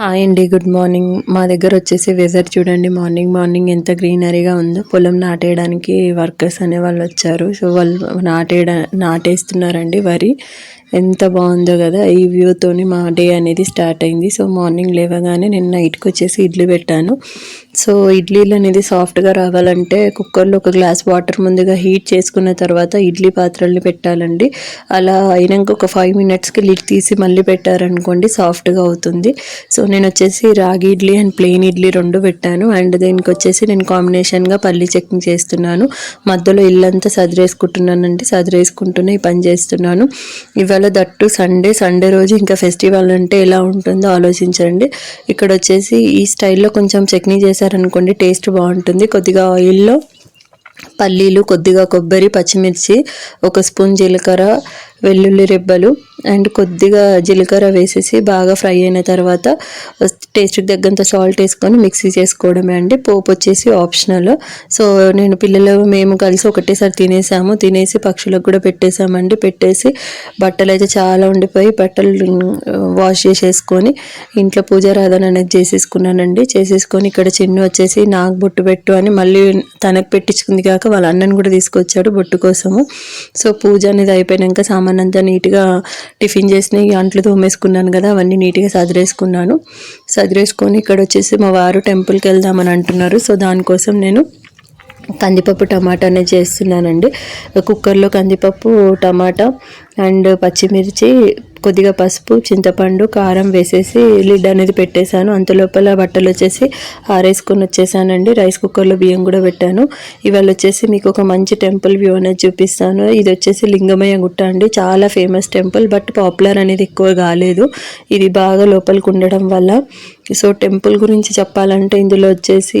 Hi అండి good morning. మా దగ్గర వచ్చేసి వెదర్ చూడండి. మార్నింగ్ మార్నింగ్ ఎంత గ్రీనరీగా ఉందో. పొలం నాటేయడానికి వర్కర్స్ అనే వాళ్ళు వచ్చారు. సో వాళ్ళు నాటేయడా నాటేస్తున్నారండి వరి. ఎంత బాగుందో కదా. ఈ వ్యూతోని మా డే అనేది స్టార్ట్ అయింది. సో మార్నింగ్ లేవగానే నేను నైట్కి వచ్చేసి ఇడ్లీ పెట్టాను. సో ఇడ్లీలు అనేది సాఫ్ట్గా రావాలంటే కుక్కర్లో ఒక గ్లాస్ వాటర్ ముందుగా హీట్ చేసుకున్న తర్వాత ఇడ్లీ పాత్రల్ని పెట్టాలండి. అలా అయినాక ఒక ఫైవ్ మినిట్స్కి లిడ్ తీసి మళ్ళీ పెట్టారనుకోండి సాఫ్ట్గా అవుతుంది. సో నేను వచ్చేసి రాగి ఇడ్లీ అండ్ ప్లెయిన్ ఇడ్లీ రెండు పెట్టాను. అండ్ దీనికి వచ్చేసి నేను కాంబినేషన్గా పల్లి చెక్ని చేస్తున్నాను. మధ్యలో ఇల్లంతా సదిరేసుకుంటున్నానండి. సదిరేసుకుంటూనే ఈ పని చేస్తున్నాను. ఇవాళ దట్టు సండే. సండే రోజు ఇంకా ఫెస్టివల్ అంటే ఎలా ఉంటుందో ఆలోచించండి. ఇక్కడ వచ్చేసి ఈ స్టైల్లో కొంచెం చట్నీ చేశారనుకోండి టేస్ట్ బాగుంటుంది. కొద్దిగా ఆయిల్లో పల్లీలు కొద్దిగా కొబ్బరి పచ్చిమిర్చి ఒక స్పూన్ జీలకర్ర వెల్లుల్లి రెబ్బలు అండ్ కొద్దిగా జీలకర్ర వేసేసి బాగా ఫ్రై అయిన తర్వాత టేస్ట్కి తగ్గంత సాల్ట్ వేసుకొని మిక్సీ చేసుకోవడమే అండి. పోపు వచ్చేసి ఆప్షనల్. సో నేను పిల్లలు మేము కలిసి ఒకటేసారి తినేసాము. తినేసి పక్షులకు కూడా పెట్టేసామండి. పెట్టేసి బట్టలు అయితే చాలా ఉండిపోయి బట్టలు వాష్ చేసేసుకొని ఇంట్లో పూజారాధన అనేది చేసేసుకున్నానండి. చేసేసుకొని ఇక్కడ చిన్న వచ్చేసి నాకు బొట్టు పెట్టు అని మళ్ళీ తనకు పెట్టించుకుంది కాక వాళ్ళ అన్నను కూడా తీసుకొచ్చాడు బొట్టు కోసము. సో పూజ అనేది అయిపోయాక సామాన్ అంతా నీట్గా టిఫిన్ చేసిన అంట్లు తోమేసుకున్నాను కదా అవన్నీ నీట్గా సదిరేసుకున్నాను. సదిరేసుకొని ఇక్కడ వచ్చేసి మా వారు టెంపుల్కి వెళ్దామని అంటున్నారు. సో దానికోసం నేను కందిపప్పు టమాటా అనేది చేస్తున్నానండి. కుక్కర్లో కందిపప్పు టమాటా అండ్ పచ్చిమిర్చి కొద్దిగా పసుపు చింతపండు కారం వేసేసి లిడ్ అనేది పెట్టేశాను. అంత లోపల బట్టలు వచ్చేసి ఆరేసుకొని వచ్చేసానండి. రైస్ కుక్కర్లో బియ్యం కూడా పెట్టాను. ఇవాళ వచ్చేసి మీకు ఒక మంచి టెంపుల్ వ్యూ అనేది చూపిస్తాను. ఇది వచ్చేసి లింగమయ్య గుట్ట అండి. చాలా ఫేమస్ టెంపుల్ బట్ పాపులర్ అనేది ఎక్కువ కాలేదు. ఇది బాగా లోపలికి ఉండడం వల్ల. సో టెంపుల్ గురించి చెప్పాలంటే ఇందులో వచ్చేసి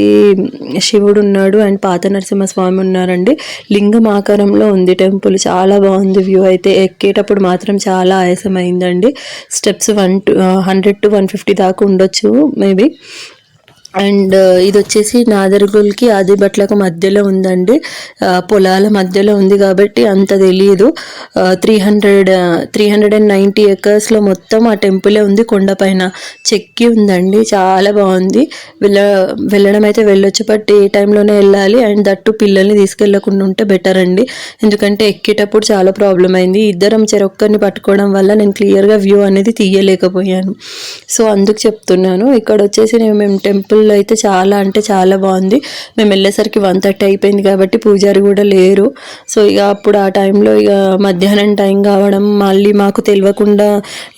శివుడు ఉన్నాడు అండ్ పాత నరసింహస్వామి ఉన్నారండి. లింగం ఆకారంలో ఉంది టెంపుల్. చాలా బాగుంది వ్యూ అయితే. ఎక్కి ఎక్కేటప్పుడు మాత్రం చాలా ఆయాసమైందండి. Steps one two hundred to one fifty దాకా ఉండొచ్చు మేబీ అండ్ ఇది వచ్చేసి నాదర్గుల్కి ఆదిబట్లకు మధ్యలో ఉందండి. పొలాల మధ్యలో ఉంది కాబట్టి అంత తెలియదు three hundred three hundred and ninety ఎకర్స్లో మొత్తం ఆ టెంపులే ఉంది. కొండపైన చెక్కి ఉందండి. చాలా బాగుంది. వెళ్ళ వెళ్ళడం అయితే వెళ్ళొచ్చు బట్ ఏ టైంలోనే వెళ్ళాలి. అండ్ దట్టు పిల్లల్ని తీసుకెళ్ళకుండా ఉంటే బెటర్ అండి. ఎందుకంటే ఎక్కేటప్పుడు చాలా ప్రాబ్లం అయింది. ఇద్దరం చెరొక్కరిని పట్టుకోవడం వల్ల నేను క్లియర్గా వ్యూ అనేది తీయలేకపోయాను. సో అందుకు చెప్తున్నాను. ఇక్కడ వచ్చేసి నేను మేము టెంపుల్ టెంపుల్లో అయితే చాలా అంటే చాలా బాగుంది. మేము వెళ్ళేసరికి వన్ థర్టీ అయిపోయింది కాబట్టి పూజారి కూడా లేరు. సో ఇక అప్పుడు ఆ టైంలో ఇక మధ్యాహ్నం టైం కావడం మళ్ళీ మాకు తెలియకుండా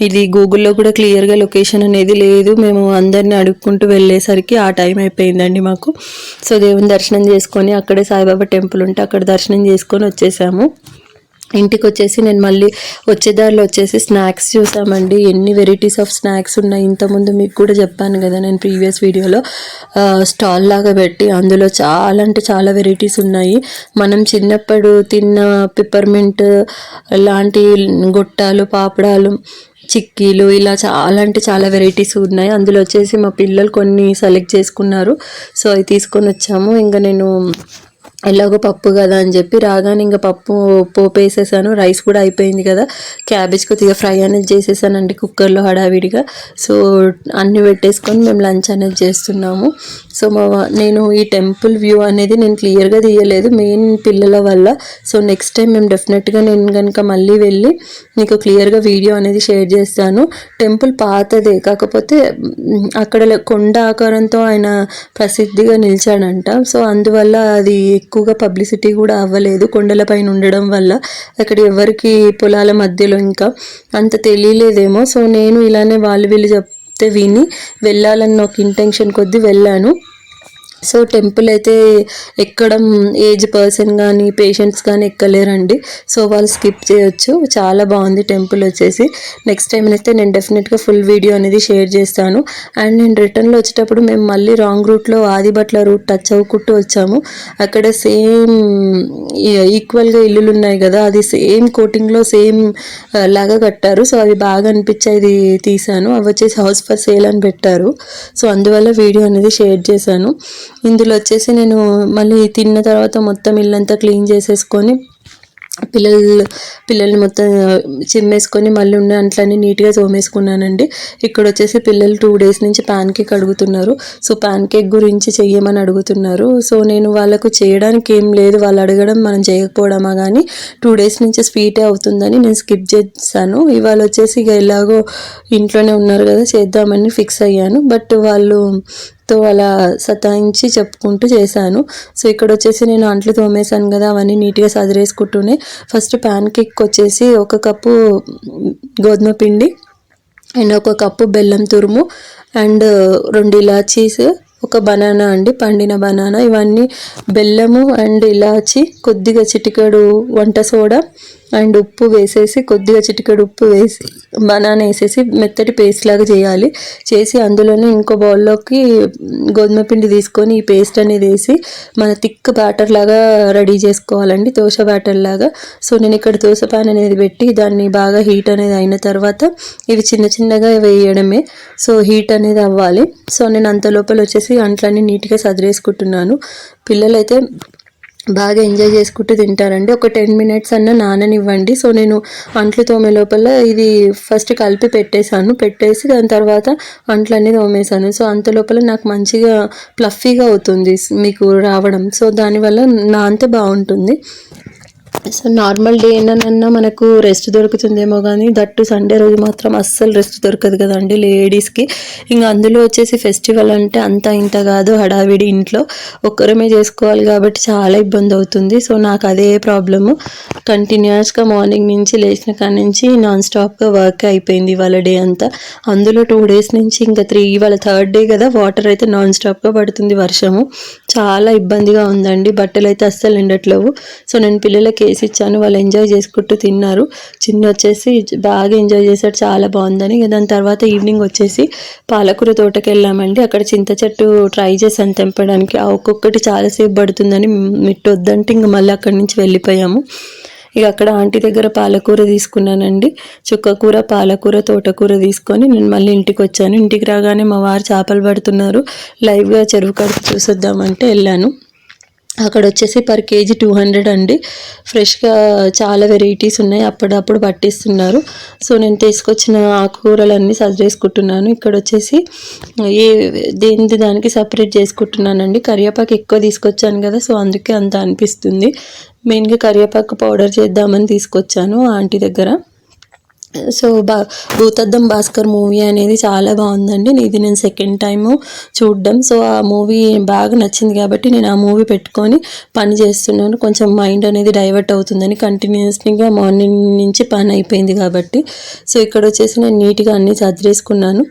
ఇది గూగుల్లో కూడా క్లియర్గా లొకేషన్ అనేది లేదు. మేము అందరిని అడుక్కుంటూ వెళ్ళేసరికి ఆ టైం అయిపోయిందండి మాకు. సో దేవుని దర్శనం చేసుకొని అక్కడే సాయిబాబా టెంపుల్ ఉంటే అక్కడ దర్శనం చేసుకొని వచ్చేసాము. ఇంటికి వచ్చేసి నేను మళ్ళీ వచ్చేదారిలో వచ్చేసి స్నాక్స్ చూసామండి. ఎన్ని వెరైటీస్ ఆఫ్ స్నాక్స్ ఉన్నాయి? ఇంతకుముందు మీకు కూడా చెప్పాను కదా నేను ప్రీవియస్ వీడియోలో. స్టాల్ లాగా పెట్టి అందులో చాలా అంటే చాలా వెరైటీస్ ఉన్నాయి. మనం చిన్నప్పుడు తిన్న పిప్పర్మెంట్ లాంటి గొట్టాలు పాపడాలు చిక్కీలు ఇలా చాలా అంటే చాలా వెరైటీస్ ఉన్నాయి. అందులో వచ్చేసి మా పిల్లలు కొన్ని సెలెక్ట్ చేసుకున్నారు. సో అవి తీసుకొని వచ్చాము. ఇంకా నేను ఎలాగో పప్పు కదా అని చెప్పి రాగానే ఇంకా పప్పు పోపు వేసేసాను రైస్ కూడా అయిపోయింది కదా. క్యాబేజ్ కొద్దిగా ఫ్రై అనేది చేసేసానండి కుక్కర్లో హడావిడిగా. సో అన్నీ పెట్టేసుకొని మేము లంచ్ అనేది చేస్తున్నాము. సో మా నేను ఈ టెంపుల్ వ్యూ అనేది నేను క్లియర్గా తీయలేదు మెయిన్ పిల్లల వల్ల. సో నెక్స్ట్ టైం మేము డెఫినెట్గా నేను కనుక మళ్ళీ వెళ్ళి మీకు క్లియర్గా వీడియో అనేది షేర్ చేస్తాను. టెంపుల్ పాతదే. కాకపోతే అక్కడ కొండ ఆకారంతో ఆయన ప్రసిద్ధిగా నిలిచాడంట. సో అందువల్ల అది ఎక్కువగా పబ్లిసిటీ కూడా అవ్వలేదు కొండలపైన ఉండడం వల్ల. అక్కడ ఎవరికి పొలాల మధ్యలో ఇంకా అంత తెలియలేదేమో. సో నేను ఇలానే వాళ్ళు వీళ్ళు చెప్తే విని వెళ్ళాలన్న ఒక ఇంటెన్షన్ కొద్దీ వెళ్ళాను. సో టెంపుల్ అయితే ఎక్కడం ఏజ్ పర్సన్ కానీ పేషెంట్స్ కానీ ఎక్కలేరండి. సో వాళ్ళు స్కిప్ చేయొచ్చు. చాలా బాగుంది టెంపుల్ వచ్చేసి. నెక్స్ట్ టైం అయితే నేను డెఫినెట్గా ఫుల్ వీడియో అనేది షేర్ చేస్తాను. అండ్ నేను రిటర్న్లో వచ్చేటప్పుడు మేము మళ్ళీ రాంగ్ రూట్లో ఆదిబట్ల రూట్ టచ్ అవ్వకుంటూ వచ్చాము. అక్కడ సేమ్ ఈక్వల్గా ఇల్లులు ఉన్నాయి కదా అది సేమ్ కోటింగ్లో సేమ్ లాగా కట్టారు. సో అవి బాగా అనిపించేది తీశాను. అవి వచ్చేసి హౌస్ ఫర్ సేల్ అని పెట్టారు. సో అందువల్ల వీడియో అనేది షేర్ చేశాను. ఇందులో వచ్చేసి నేను మళ్ళీ తిన్న తర్వాత మొత్తం ఇల్లంతా క్లీన్ చేసేసుకొని పిల్లలు పిల్లల్ని మొత్తం చిమ్మేసుకొని మళ్ళీ ఉన్న అంట్లన్నీ నీట్గా తోమేసుకున్నానండి. ఇక్కడ వచ్చేసి పిల్లలు టూ డేస్ నుంచి ప్యాన్ కేక్ అడుగుతున్నారు. సో ప్యాన్ కేక్ గురించి చెయ్యమని అడుగుతున్నారు. సో నేను వాళ్ళకు చేయడానికి ఏం లేదు. వాళ్ళు అడగడం మనం చేయకపోవడమా కానీ టూ డేస్ నుంచి స్వీటే అవుతుందని నేను స్కిప్ చేశాను. ఇవాళ వచ్చేసి ఇక ఎలాగో ఇంట్లోనే ఉన్నారు కదా చేద్దామని ఫిక్స్ అయ్యాను. బట్ వాళ్ళు తో అలా సతాయించి చెప్పుకుంటూ చేశాను. సో ఇక్కడ వచ్చేసి నేను అంట్లు తోమేశాను కదా అవన్నీ నీట్గా సదిరేసుకుంటూనే. ఫస్ట్ ప్యాన్ కేక్ వచ్చేసి ఒక కప్పు గోధుమ పిండి అండ్ ఒక కప్పు బెల్లం తురుము అండ్ రెండు ఇలాచీస్ ఒక బనానా అండి పండిన బనానా. ఇవన్నీ బెల్లము అండ్ ఇలాచి కొద్దిగా చిటికెడు వంట సోడా అండ్ ఉప్పు వేసేసి కొద్దిగా చిటికెడు ఉప్పు వేసి బనానా వేసేసి మెత్తటి పేస్ట్ లాగా చేయాలి. చేసి అందులోనే ఇంకో బౌల్లోకి గోధుమ పిండి తీసుకొని ఈ పేస్ట్ అనేది వేసి మన థిక్ బ్యాటర్ లాగా రెడీ చేసుకోవాలండి దోశ బ్యాటర్ లాగా. సో నేను ఇక్కడ దోశ ప్యాన్ అనేది పెట్టి దాన్ని బాగా హీట్ అనేది అయిన తర్వాత ఇవి చిన్న చిన్నగా వేయడమే. సో హీట్ అనేది అవ్వాలి. సో నేను అంత లోపల వచ్చేసి అంట్లన్నీ నీట్గా సదిరేసుకుంటున్నాను. పిల్లలైతే బాగా ఎంజాయ్ చేసుకుంటూ తింటారండి. ఒక టెన్ మినిట్స్ అన్న నాననివ్వండి. సో నేను అంట్లు తోమే లోపల ఇది ఫస్ట్ కలిపి పెట్టేశాను. పెట్టేసి దాని తర్వాత అంట్లన్నీ తోమేశాను. సో అంత లోపల నాకు మంచిగా ప్లఫీగా అవుతుంది మీకు రావడం. సో దానివల్ల నా అంతే బాగుంటుంది. సో నార్మల్ డే ఏనన్నా మనకు రెస్ట్ దొరుకుతుందేమో కానీ దట్టు సండే రోజు మాత్రం అస్సలు రెస్ట్ దొరకదు కదండి లేడీస్కి ఇంకా అందులో వచ్చేసి ఫెస్టివల్ అంటే అంత ఇంత కాదు హడావిడి ఇంట్లో ఒక్కరమే చేసుకోవాలి కాబట్టి చాలా ఇబ్బంది అవుతుంది. సో నాకు అదే ప్రాబ్లము కంటిన్యూస్గా మార్నింగ్ నుంచి లేచిన కాడి నుంచి నాన్ స్టాప్గా వర్క్ అయిపోయింది ఇవాళ డే అంతా. అందులో టూ డేస్ నుంచి ఇంకా త్రీ ఇవాళ థర్డ్ డే కదా వాటర్ అయితే నాన్ స్టాప్గా పడుతుంది వర్షము. చాలా ఇబ్బందిగా ఉందండి బట్టలు అయితే అస్సలు ఎండట్లేవు. సో నేను పిల్లలకి వేసి ఇచ్చాను. వాళ్ళు ఎంజాయ్ చేసుకుంటూ తిన్నారు. చిన్న వచ్చేసి బాగా ఎంజాయ్ చేశాడు. చాలా బాగుందని. దాని తర్వాత ఈవినింగ్ వచ్చేసి పాలకూర తోటకి వెళ్ళామండి. అక్కడ చింత చెట్టు ట్రై చేశాను తెంపడానికి. ఆ ఒక్కొక్కటి చాలాసేపు పడుతుందని మిట్టు వద్దంటే ఇంక మళ్ళీ అక్కడి నుంచి వెళ్ళిపోయాము. ఇక అక్కడ ఆంటీ దగ్గర పాలకూర తీసుకున్నానండి. చుక్కకూర పాలకూర తోటకూర తీసుకొని నేను మళ్ళీ ఇంటికి వచ్చాను. ఇంటికి రాగానే మా వారు చేపలు పడుతున్నారు. లైవ్గా చెరువు కడుపు చూసొద్దామంటే వెళ్ళాను. అక్కడ వచ్చేసి పర్ కేజీ టూ హండ్రెడ్ అండి. ఫ్రెష్గా చాలా వెరైటీస్ ఉన్నాయి. అప్పుడప్పుడు పట్టిస్తున్నారు. సో నేను తీసుకొచ్చిన ఆకుకూరలన్నీ సజరేసుకుంటున్నాను ఇక్కడ వచ్చేసి ఏ దేని దానికి సపరేట్ చేసుకుంటున్నానండి. కరివేపాకు ఎక్కువ తీసుకొచ్చాను కదా సో అందుకే అంత అనిపిస్తుంది. మెయిన్గా కరివేపాకు పౌడర్ చేద్దామని తీసుకొచ్చాను ఆంటీ దగ్గర. సో బా భూతద్దం భాస్కర్ మూవీ అనేది చాలా బాగుందండి. ఇది నేను సెకండ్ టైము చూడడం. సో ఆ మూవీ బాగా నచ్చింది కాబట్టి నేను ఆ మూవీ పెట్టుకొని పని చేస్తున్నాను. కొంచెం మైండ్ అనేది డైవర్ట్ అవుతుందని కంటిన్యూస్గా మార్నింగ్ నుంచి పని అయిపోయింది కాబట్టి. సో ఇక్కడ వచ్చేసి నేను నీట్గా అన్నీ చదిరేసుకున్నాను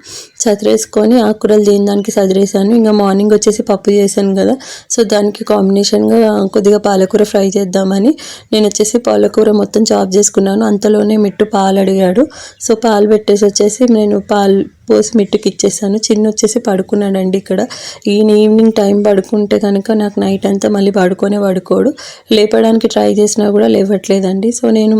చదిరేసుకొని ఆకుకూరలు దేని దానికి చదిరేసాను ఇంకా మార్నింగ్ వచ్చేసి పప్పు చేశాను కదా. సో దానికి కాంబినేషన్గా కొద్దిగా పాలకూర ఫ్రై చేద్దామని నేను వచ్చేసి పాలకూర మొత్తం చాప్ చేసుకున్నాను. అంతలోనే మిట్టు పాలు అడిగాను పడుకున్నాడు సో పాలు పెట్టేసి వచ్చేసి నేను పాలు పోసి మిట్టుకి ఇచ్చేసాను. చిన్న వచ్చేసి పడుకున్నాడండి ఇక్కడ. ఈయన ఈవినింగ్ టైం పడుకుంటే కనుక నాకు నైట్ అంతా మళ్ళీ పడుకొనే పడుకోడు. లేపడానికి ట్రై చేసినా కూడా లేవట్లేదండి. సో నేను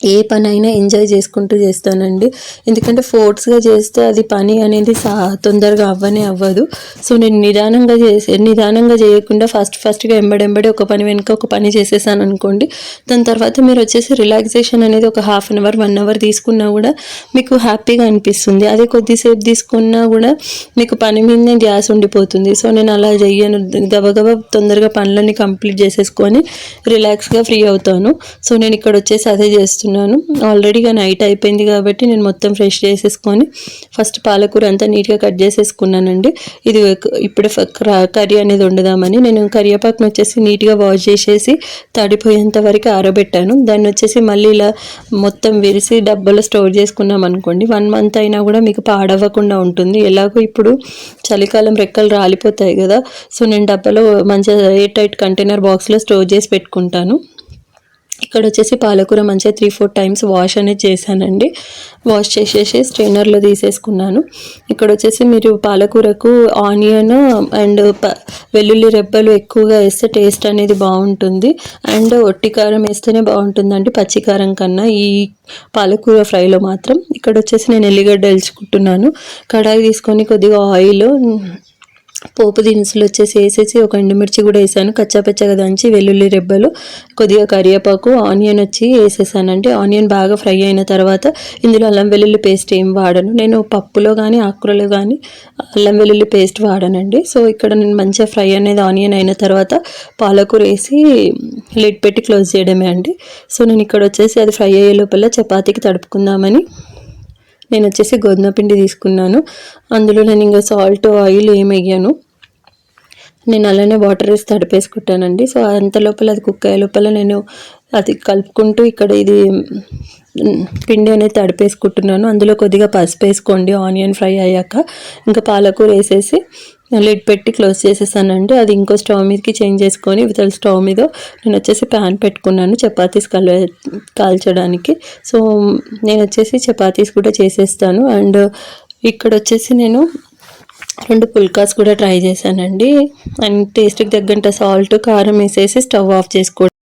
ఏ పని అయినా ఎంజాయ్ చేసుకుంటూ చేస్తానండి. ఎందుకంటే ఫోర్స్గా చేస్తే అది పని అనేది సా తొందరగా అవ్వనే అవ్వదు. సో నేను నిదానంగా చేసే నిదానంగా చేయకుండా ఫస్ట్ ఫస్ట్గా ఎంబడెంబడి ఒక పని వెనుక ఒక పని చేసేసాను అనుకోండి దాని తర్వాత మీరు వచ్చేసి రిలాక్సేషన్ అనేది ఒక half an hour one hour తీసుకున్నా కూడా మీకు హ్యాపీగా అనిపిస్తుంది. అదే కొద్దిసేపు తీసుకున్నా కూడా మీకు పని మీదనే గ్యాస్ ఉండిపోతుంది. సో నేను అలా చెయ్యను. గబగబా తొందరగా పనులన్నీ కంప్లీట్ చేసేసుకొని రిలాక్స్గా ఫ్రీ అవుతాను. సో నేను ఇక్కడ వచ్చేసి అదే చేస్తున్నాను చేస్తున్నాను. ఆల్రెడీగా నైట్ అయిపోయింది కాబట్టి నేను మొత్తం ఫ్రెష్ చేసేసుకొని ఫస్ట్ పాలకూర అంతా నీట్గా కట్ చేసేసుకున్నానండి. ఇది ఇప్పుడు కర్రీ అనేది వండుదామని నేను కరివేపాకును వచ్చేసి నీట్గా వాష్ చేసేసి తడిపోయేంత వరకు ఆరబెట్టాను. దాన్ని వచ్చేసి మళ్ళీ ఇలా మొత్తం విరిసి డబ్బాలో స్టోర్ చేసుకున్నాం అనుకోండి వన్ మంత్ అయినా కూడా మీకు పాడవ్వకుండా ఉంటుంది. ఎలాగో ఇప్పుడు చలికాలం రెక్కలు రాలిపోతాయి కదా సో నేను డబ్బాలో మంచిగా ఎయిర్ టైట్ కంటైనర్ బాక్స్లో స్టోర్ చేసి పెట్టుకుంటాను. ఇక్కడ వచ్చేసి పాలకూర మంచిగా త్రీ ఫోర్ టైమ్స్ వాష్ అనేది చేశానండి. వాష్ చేసేసి స్ట్రైనర్లో తీసేసుకున్నాను. ఇక్కడ వచ్చేసి మీరు పాలకూరకు ఆనియన్ అండ్ వెల్లుల్లి రెబ్బలు ఎక్కువగా వేస్తే టేస్ట్ అనేది బాగుంటుంది. అండ్ ఒట్టి కారం వేస్తేనే బాగుంటుందండి పచ్చికారం కన్నా. ఈ పాలకూర ఫ్రైలో మాత్రం. ఇక్కడ వచ్చేసి నేను ఎల్లిగడ్డ ఎల్చుకుంటున్నాను. కడాయి తీసుకొని కొద్దిగా ఆయిల్ పోపు దినుసులు వచ్చేసి వేసేసి ఒక ఎండుమిర్చి కూడా వేసాను. కచ్చాపచ్చగా దంచి వెల్లుల్లి రెబ్బలు కొద్దిగా కరివేపాకు ఆనియన్ వచ్చి వేసేసానండి ఆనియన్ బాగా ఫ్రై అయిన తర్వాత ఇందులో అల్లం వెల్లుల్లి పేస్ట్ ఏం వాడను. నేను పప్పులో కానీ ఆకుకూరలో కానీ అల్లం వెల్లుల్లి పేస్ట్ వాడనండి. సో ఇక్కడ నేను మంచిగా ఫ్రై అనేది ఆనియన్ అయిన తర్వాత పాలకూర వేసి లిడ్ పెట్టి క్లోజ్ చేయడమే అండి. సో నేను ఇక్కడ వచ్చేసి అది ఫ్రై అయ్యే లోపల చపాతీకి తడుపుకుందామని నేను వచ్చేసి గోధుమ పిండి తీసుకున్నాను. అందులో నేను ఇంకా సాల్ట్ ఆయిల్ ఏం వేయను నేను అలానే వాటర్ వేసి తడిపేసుకుంటానండి సో అంత లోపల అది కుక్ అయ్యే లోపల నేను అది కలుపుకుంటూ ఇక్కడ ఇది పిండి అనేది తడిపేసుకుంటున్నాను అందులో కొద్దిగా పసుపు వేసుకోండి. ఆనియన్ ఫ్రై అయ్యాక. ఇంకా పాలకూర వేసేసి లిడ్ పెట్టి క్లోజ్ చేసేసానండి. అది ఇంకో స్టవ్ మీదకి చేంజ్ చేసుకొని ఇవతల స్టవ్ మీద నేను వచ్చేసి ప్యాన్ పెట్టుకున్నాను చపాతీస్ కల కాల్చడానికి. సో నేను వచ్చేసి చపాతీస్ కూడా చేసేస్తాను. అండ్ ఇక్కడ వచ్చేసి నేను రెండు పుల్కాస్ కూడా ట్రై చేశానండి. అండ్ టేస్ట్కి తగ్గంత సాల్ట్ కారం వేసేసి స్టవ్ ఆఫ్ చేసుకోవడం